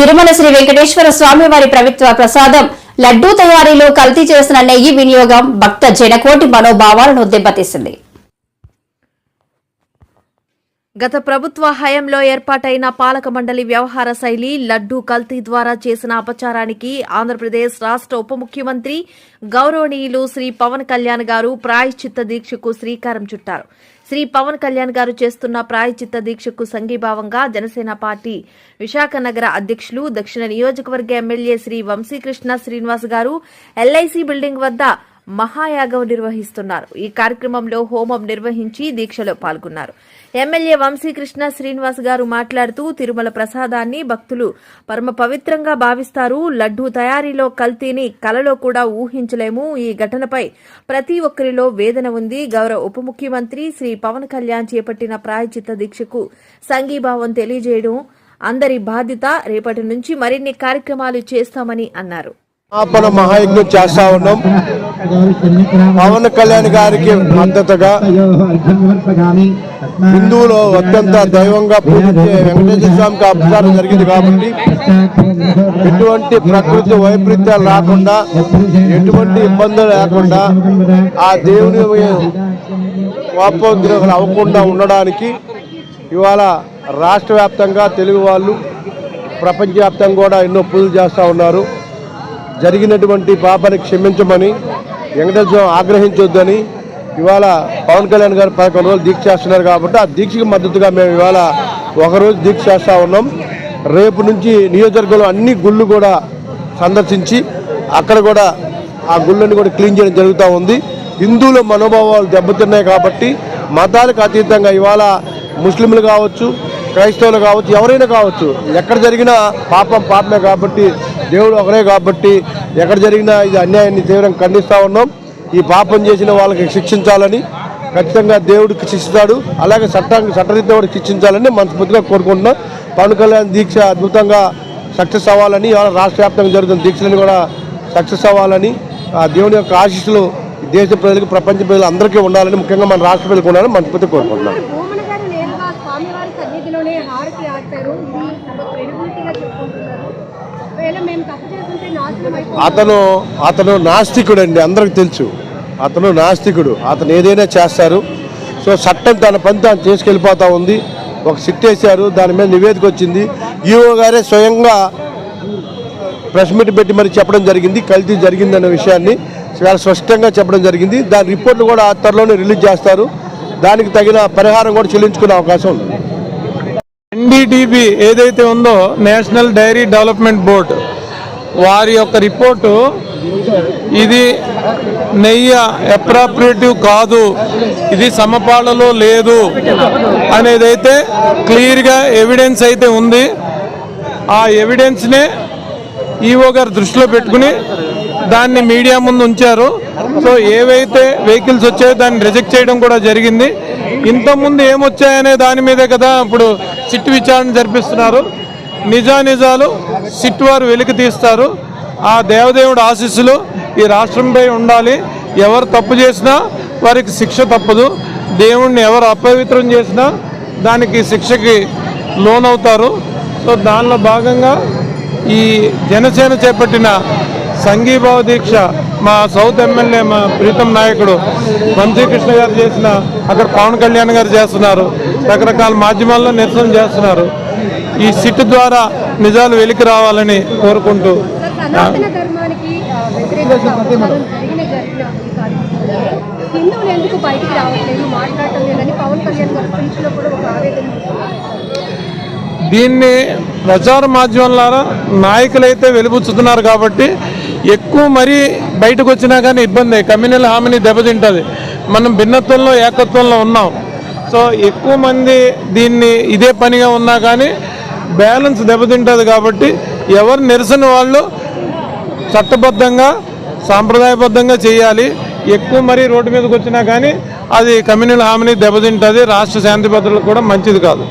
తిరుమల శ్రీ వెంకటేశ్వర స్వామి వారి ప్రభుత్వ ప్రసాదం లడ్డూ తయారీలో కల్తీ చేసిన నెయ్యి వినియోగం భక్త జనకోటి మనోభావాలను దెబ్బతీసింది. గత ప్రభుత్వ హయంలో ఏర్పాటైన పాలక మండలి వ్యవహార శైలి లడ్డూ కల్తీ ద్వారా చేసిన అపచారానికి ఆంధ్రప్రదేశ్ రాష్ట్ర ఉప ముఖ్యమంత్రి గౌరవనీయులు శ్రీ పవన్ కళ్యాణ్ గారు ప్రాయశ్చిత్త దీక్షకు శ్రీకారం చుట్టారు. శ్రీ పవన్ కళ్యాణ్ గారు చేస్తున్న ప్రాయచిత్త దీక్షకు సంఘీభావంగా జనసేన పార్టీ విశాఖ నగర అధ్యక్షులు దక్షిణ నియోజకవర్గ ఎమ్మెల్యే శ్రీ వంశీకృష్ణ శ్రీనివాస్ గారు ఎల్ఐసి బిల్డింగ్ వద్ద మహాయాగం నిర్వహిస్తున్నారు. ఈ కార్యక్రమంలో హోమం నిర్వహించి దీక్షలో పాల్గొన్నారు. ఎమ్మెల్యే వంశీకృష్ణ శ్రీనివాస్ గారు మాట్లాడుతూ తిరుమల ప్రసాదాన్ని భక్తులు పరమ పవిత్రంగా భావిస్తారు. లడ్డూ తయారీలో కల్తీని కలలో కూడా ఊహించలేము. ఈ ఘటనపై ప్రతి ఒక్కరిలో వేదన ఉంది. గౌరవ ఉప ముఖ్యమంత్రి శ్రీ పవన్ కళ్యాణ్ చేపట్టిన ప్రాయచిత్త దీక్షకు సంఘీభావం తెలియజేయడం అందరి బాధ్యత. రేపటి నుంచి మరిన్ని కార్యక్రమాలు చేస్తామని అన్నారు. ఆపణ మహాయజ్ఞం చేస్తా ఉన్నాం. పవన్ కళ్యాణ్ గారికి మద్దతుగా హిందువులు అత్యంత దైవంగా పూజించే వెంకటేశ్వర స్వామికి అభిషేకం జరిగింది కాబట్టి ఎటువంటి ప్రకృతి వైపరీత్యాలు రాకుండా ఎటువంటి ఇబ్బందులు లేకుండా ఆ దేవుని కోపోద్రేకాలు అవ్వకుండా ఉండడానికి ఇవాళ రాష్ట్ర వ్యాప్తంగా తెలుగు వాళ్ళు ప్రపంచవ్యాప్తంగా కూడా ఎన్నో పూజలు చేస్తూ ఉన్నారు. జరిగినటువంటి పాపాన్ని క్షమించమని వెంకటేశ్వరం ఆగ్రహించొద్దని ఇవాళ పవన్ కళ్యాణ్ గారు పదకొండు రోజులు దీక్ష చేస్తున్నారు కాబట్టి ఆ దీక్షకు మద్దతుగా మేము ఇవాళ ఒకరోజు దీక్ష చేస్తూ ఉన్నాం. రేపు నుంచి నియోజకవర్గంలో అన్ని గుళ్ళు కూడా సందర్శించి అక్కడ కూడా ఆ గుళ్ళని కూడా క్లీన్ చేయడం జరుగుతూ ఉంది. హిందువుల మనోభావాలు దెబ్బతిన్నాయి కాబట్టి మతాలకు అతీతంగా ఇవాళ ముస్లింలు కావచ్చు క్రైస్తవులు కావచ్చు ఎవరైనా కావచ్చు ఎక్కడ జరిగినా పాపం పాపమే కాబట్టి దేవుడు ఒకరే కాబట్టి ఎక్కడ జరిగినా ఇది అన్యాయాన్ని తీవ్రంగా ఖండిస్తూ ఉన్నాం. ఈ పాపం చేసిన వాళ్ళకి శిక్షించాలని ఖచ్చితంగా దేవుడికి శిక్షిస్తాడు. అలాగే చట్టానికి చట్టరీత్యా కూడా శిక్షించాలని మనస్ఫూర్తిగా కోరుకుంటున్నాం. పవన్ కళ్యాణ్ దీక్ష అద్భుతంగా సక్సెస్ అవ్వాలని ఇవాళ రాష్ట్ర వ్యాప్తంగా జరుగుతున్న దీక్షలను కూడా సక్సెస్ అవ్వాలని ఆ దేవుని యొక్క ఆశీస్సులు దేశ ప్రజలకు ప్రపంచ ప్రజలు అందరికీ ఉండాలని ముఖ్యంగా మన రాష్ట్ర ప్రజలకు ఉండాలని మనస్ఫూర్తిగా కోరుకుంటున్నాం. అతను అతను నాస్తికుడు అండి అందరికి తెలుసు. అతను నాస్తికుడు అతను ఏదైనా చేస్తారు. సో చట్టం తన పని తాను చేసుకెళ్ళిపోతూ ఉంది. ఒక సిట్ వేశారు దాని మీద నివేదిక వచ్చింది. ఈఓ గారే స్వయంగా ప్రెస్ మీట్ పెట్టి మరి చెప్పడం జరిగింది కల్తీ జరిగిందన్న విషయాన్ని చాలా స్పష్టంగా చెప్పడం జరిగింది. దాని రిపోర్ట్లు కూడా ఆ త్వరలోనే రిలీజ్ చేస్తారు. దానికి తగిన పరిహారం కూడా చెల్లించుకునే అవకాశం ఉంది. ఎన్డీటీబీ ఏదైతే ఉందో నేషనల్ డైరీ డెవలప్మెంట్ బోర్డ్ వారి యొక్క రిపోర్టు ఇది నెయ్యి అప్రాప్రియేటివ్ కాదు ఇది సమపాలలో లేదు అనేది అయితే క్లియర్గా ఎవిడెన్స్ అయితే ఉంది. ఆ ఎవిడెన్స్నే ఈఓ గారు దృష్టిలో పెట్టుకుని దాన్ని మీడియా ముందు ఉంచారు. సో ఏవైతే వెహికల్స్ వచ్చాయో దాన్ని రిజెక్ట్ చేయడం కూడా జరిగింది. ఇంతకుముందు ఏమొచ్చాయనే దాని మీదే కదా ఇప్పుడు సిట్ విచారణ జరిపిస్తున్నారు. నిజానిజాలు సిట్ వారు వెలికి తీస్తారు. ఆ దేవదేవుడు ఆశీస్సులు ఈ రాష్ట్రంపై ఉండాలి. ఎవరు తప్పు చేసినా వారికి శిక్ష తప్పదు. దేవుణ్ణి ఎవరు అపవిత్రం చేసినా దానికి శిక్షకి లోనవుతారు. సో దానిలో భాగంగా ఈ జనసేన చేపట్టిన సంఘీభావ దీక్ష మా సౌత్ ఎమ్మెల్యే మా ప్రీతం నాయకుడు మంత్రికృష్ణ గారు చేసిన అక్కడ పవన్ కళ్యాణ్ గారు చేస్తున్నారు. రకరకాల మాధ్యమాల్లో నిరసన చేస్తున్నారు. ఈ సిట్ ద్వారా నిజాలు వెలికి రావాలని కోరుకుంటూ. దీన్ని ప్రచార మాధ్యమాల నాయకులైతే వెలిబుచ్చుతున్నారు కాబట్టి ఎక్కువ మరీ బయటకు వచ్చినా కానీ ఇబ్బంది. కమ్యూనల్ హామీని దెబ్బతింటుంది. మనం భిన్నత్వంలో ఏకత్వంలో ఉన్నాం. సో ఎక్కువ మంది దీన్ని ఇదే పనిగా ఉన్నా కానీ బ్యాలెన్స్ దెబ్బతింటుంది కాబట్టి ఎవరు నిరసన వాళ్ళు చట్టబద్ధంగా సాంప్రదాయబద్ధంగా చేయాలి. ఎక్కువ మరీ రోడ్డు మీదకి వచ్చినా కానీ అది కమ్యూనల్ హామీని దెబ్బతింటుంది. రాష్ట్ర శాంతి భద్రతలకు కూడా మంచిది కాదు.